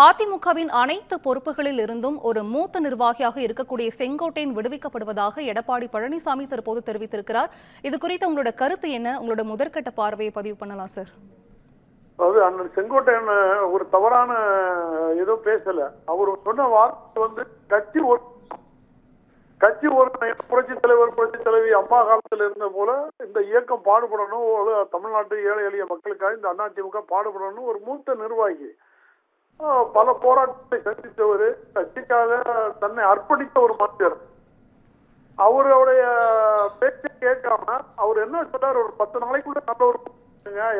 அதிமுகவின் அனைத்து பொறுப்புகளில் இருந்தும் ஒரு மூத்த நிர்வாகியாக இருக்கக்கூடிய செங்கோட்டையன் விடுவிக்கப்படுவதாக எடப்பாடி பழனிசாமி தற்போது தெரிவித்திருக்கிறார். இது குறித்து உங்களோட கருத்து என்ன? உங்களோட முதற்கட்ட பார்வையை பதிவு பண்ணலாம் சார். அதாவது அண்ணன் செங்கோட்டையன் ஒரு தவறான ஏதோ பேசல. அவர் சொன்ன வார்த்தை வந்து கட்சி ஒரு கட்சி ஒரு புரட்சி தலைவர் புரட்சி தலைவி அம்மா காலத்தில் இருந்த போல இந்த இயக்கம் பாடுபடணும் ஒரு தமிழ்நாட்டு ஏழை எளிய மக்களுக்காக இந்த அதிமுக பாடுபடணும் ஒரு மூத்த நிர்வாகி. பல போராட்டத்தை சந்தித்தவர் கட்சிக்காக தன்னை அர்ப்பணித்த ஒரு மனிதர். அவருடைய பேச்சை கேட்காம அவர் என்ன சொல்றாரு ஒரு பத்து நாளைக்குள்ள நல்ல ஒரு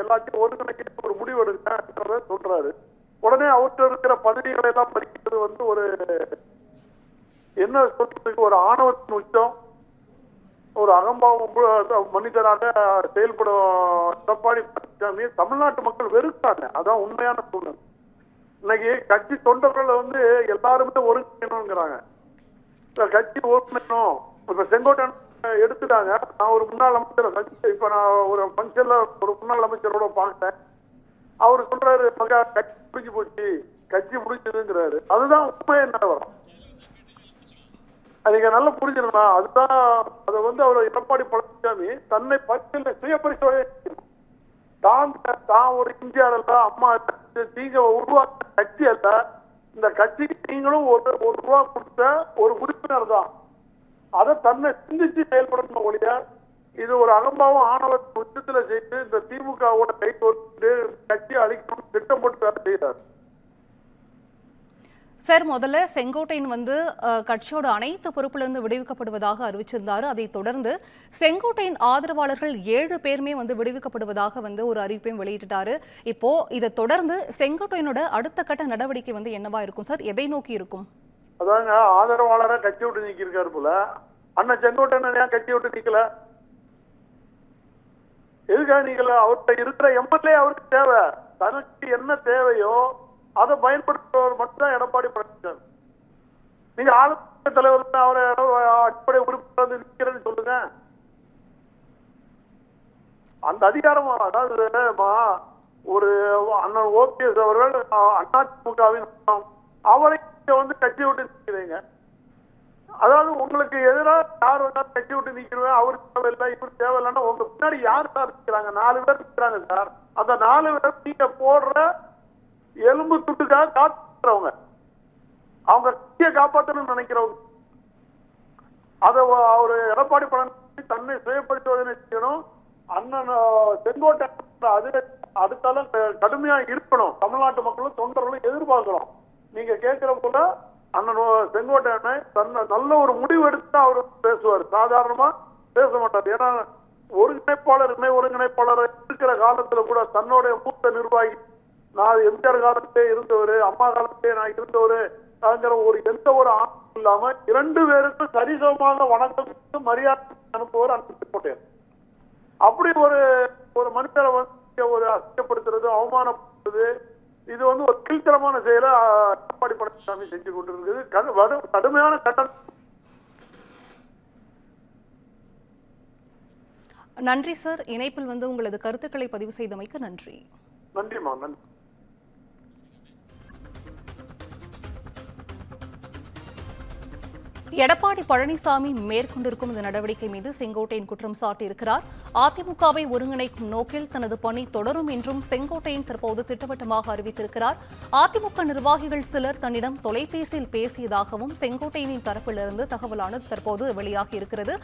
எல்லாத்தையும் ஒருங்கிணைக்க ஒரு முடிவு எடுங்க சொல்றாரு. உடனே அவர்கிட்ட இருக்கிற பதவிகளை எல்லாம் பறிக்கிறது வந்து ஒரு என்ன சொல்றதுக்கு ஒரு ஆணவத்தின் உச்சம். ஒரு அகம்பாவம் உள்ள மனிதராக செயல்படும் எடப்பாடி பழனிசாமி தமிழ்நாட்டு மக்கள் வெறுத்தாங்க அதான் உண்மையான சூழ்நிலை. இன்னைக்கு கட்சி தொண்டர்களை வந்து எல்லாருமே ஒருங்கிணைக்கணுங்கிறாங்க கட்சி ஒருங்கிணைக்கணும் இப்ப செங்கோட்டை எடுத்துட்டாங்க. நான் ஒரு முன்னாள் அமைச்சர் இப்ப நான் ஒரு ஃபங்க்ஷன்ல ஒரு முன்னாள் அமைச்சரோட பார்த்தேன் அவர் சொல்றாரு மகா கட்சி முடிஞ்சு போச்சு. கட்சி முடிஞ்சதுங்கிறாரு. அதுதான் உண்மையை நிலவரம் அது நீங்க நல்லா புரிஞ்சிடணும் அதுதான் அதை வந்து அவர் எடப்பாடி பழனிசாமி தன்னை பரிசீலனை சுய பரிசோதனை தான் தான் ஒரு இந்தியாவில் அல்ல அம்மா நீங்க உருவாக்க கட்சி அல்ல இந்த கட்சிக்கு நீங்களும் ஒரு ஒரு ரூபா கொடுத்த ஒரு உறுப்பினர் தான். அதை தன்னை சிந்திச்சு செயல்படணும் ஒழிய இது ஒரு அகம்பாவம் ஆணவத்தின் உச்சத்துல செய்து இந்த திமுகவோட கை கோர்த்து கட்சியை அழிக்கணும்னு திட்டம் போட்டு வேலை செய்யறாரு சார் முதல்ல செங்கோட்டையன் வந்து கட்சியோட அனைத்து பொறுப்பிலிருந்து விடுவிக்கப்படுவதாக அறிவிச்சிருந்தாரு. அதைத் தொடர்ந்து செங்கோட்டையின் ஆதரவாளர்கள் ஏழு பேருமே வந்து விடுவிக்கப்படுவதாக வந்து ஒரு அறிவிப்பையும் வெளியிட்டுட்டாரு. இப்போ இதை தொடர்ந்து செங்கோட்டையனோட அடுத்த கட்ட நடவடிக்கை வந்து என்னவா இருக்கும் சார்? எதை நோக்கி இருக்கும்? அதாங்க ஆதரவாளராக கட்சி விட்டு நீக்கியிருக்காரு போல. அண்ணன் செங்கோட்டையன் ஏன் கட்சி விட்டு நீக்கல? எதுக்காக நீங்கள அவர்கிட்ட இருக்கிற எம்எல்ஏ அவருக்கு தேவை. தனக்கு என்ன தேவையோ அதை பயன்படுத்துறவர் மட்டும்தான் எடப்பாடி பழனிசாமி. நீங்க ஆளுநர் தலைவர் அவரை அடிப்படை உறுப்பினர் வந்து நிற்கிறேன்னு சொல்லுங்க. அந்த அதிகாரம் அதாவது ஒரு அண்ணன் ஓபிஎஸ் அவர்கள் அதிமுகவின் அவரை வந்து கட்சி விட்டு நிற்கிறீங்க அதாவது உங்களுக்கு எதிராக யார் வந்தாலும் கட்சி விட்டு நிற்கிறவன் அவருக்கு தேவையில்லை இவருக்கு தேவையில்லைன்னா உங்க பின்னாடி யார் சார் நிற்கிறாங்க நாலு பேர் நிற்கிறாங்க சார். அந்த நாலு பேர் நீங்க போடுற எலும்பு துட்டுக்காக காத்துறவங்க அவங்க கட்சியை காப்பாற்றணும்னு நினைக்கிறவங்க. அதை அவர் எடப்பாடி பழனிசாமி தன்னை சுய பரிசோதனை செய்யணும். அண்ணன் செங்கோட்டை அது அடுத்தால கடுமையா இருக்கணும். தமிழ்நாட்டு மக்களும் தொண்டர்களும் எதிர்பார்க்கிறோம் நீங்க கேட்கிற போல அண்ணன் செங்கோட்டையனை தன்னை நல்ல ஒரு முடிவு எடுத்து அவர் பேசுவார். சாதாரணமா பேச மாட்டார். ஏன்னா ஒருங்கிணைப்பாளர் இணை ஒருங்கிணைப்பாளர் இருக்கிற காலத்துல கூட தன்னுடைய மூத்த நிர்வாகி நான் எம்ஜிஆர் காலத்திலே இருந்தவர் அம்மா காலத்திலே நான் இருந்தவர் தாங்கிற ஒரு எந்த ஒரு ஆணும் இல்லாம இரண்டு பேருக்கும் சரிசமமாக வணக்கம் மரியாதை அனுப்புவார் அண்ணன் செங்கோட்டையன் அப்படி ஒரு ஒரு மனிதரை வந்து ஒரு அசிங்கப்படுத்துறது அவமானப்படுத்துறது இது வந்து ஒரு கீழ்த்தரமான செயலை எடப்பாடி பழனிசாமி செஞ்சு கொண்டிருக்குது கடுமையான கட்டணம் நன்றி சார். இணைப்பில் வந்து உங்களது கருத்துக்களை பதிவு செய்தமைக்கு நன்றி. நன்றிமா நன்றி. எடப்பாடி பழனிசாமி மேற்கொண்டிருக்கும் இந்த நடவடிக்கை மீது செங்கோட்டையன் குற்றம் சாட்டியிருக்கிறார். அதிமுகவை ஒருங்கிணைக்கும் நோக்கில் தனது பணி தொடரும் என்றும் செங்கோட்டையன் தற்போது திட்டவட்டமாக அறிவித்திருக்கிறார். அதிமுக நிர்வாகிகள் சிலர் தன்னிடம் தொலைபேசியில் பேசியதாகவும் செங்கோட்டையனின் தரப்பிலிருந்து தகவலானது தற்போது வெளியாகி இருக்கிறது